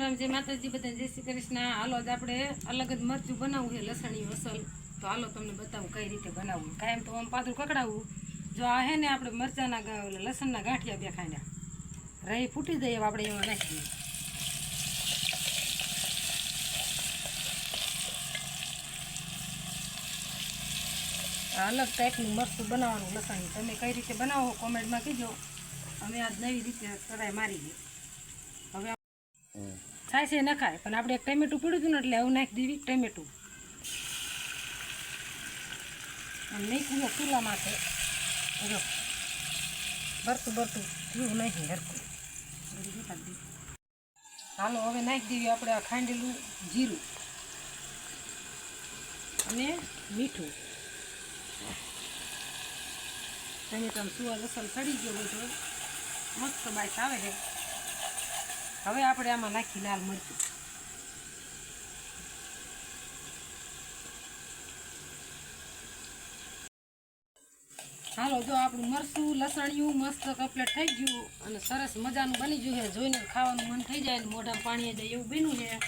રામ જય માતાજી બધા જય શ્રી કૃષ્ણ. હાલો જ આપણે અલગ જ મરચું બનાવવું છે લસણી અસલ. તો હાલો, તમને બતાવું કઈ રીતે બનાવવું. કાયમ તો આમ પાતળું કકડાવવું જો આ હે ને આપણે મરચાના લસણના ગાંઠિયા બે ખાંડ્યા. રહી ફૂટી દઈએ આપણે એમાં નાખી અલગ ટાઈપનું મરચું બનાવવાનું લસણ તમે કઈ રીતે બનાવો કોમેન્ટમાં કીજો અમે આજ નવી રીતે ટ્રાય મારી ગઈ થાય છે નખાય. પણ આપણે એક ટમેટું પડ્યું હતું ને એટલે આવું નાખી દેવી ટમેટું. નાખ્યું ચૂલા માટે જો. બરતું બરતું થયું નહીં હરકું ચાલો, હવે નાખી દેવી આપણે આ ખાંડેલું જીરું અને મીઠું. ટમેટાનો સુવાદ લસણ ચડી ગયો બધો. મસ્ત બાઈસ આવે છે. હવે આપણે આમાં નાખી લાલ મરચું. હાલો, જો આપણું મરચું, લસણિયું મસ્ત કપલેટ થઈ ગયું અને સરસ મજાનું બની ગયું છે. જોઈને ખાવાનું મન થઈ જાય ને મોઢામાં પાણી જાય એવું બન્યું છે.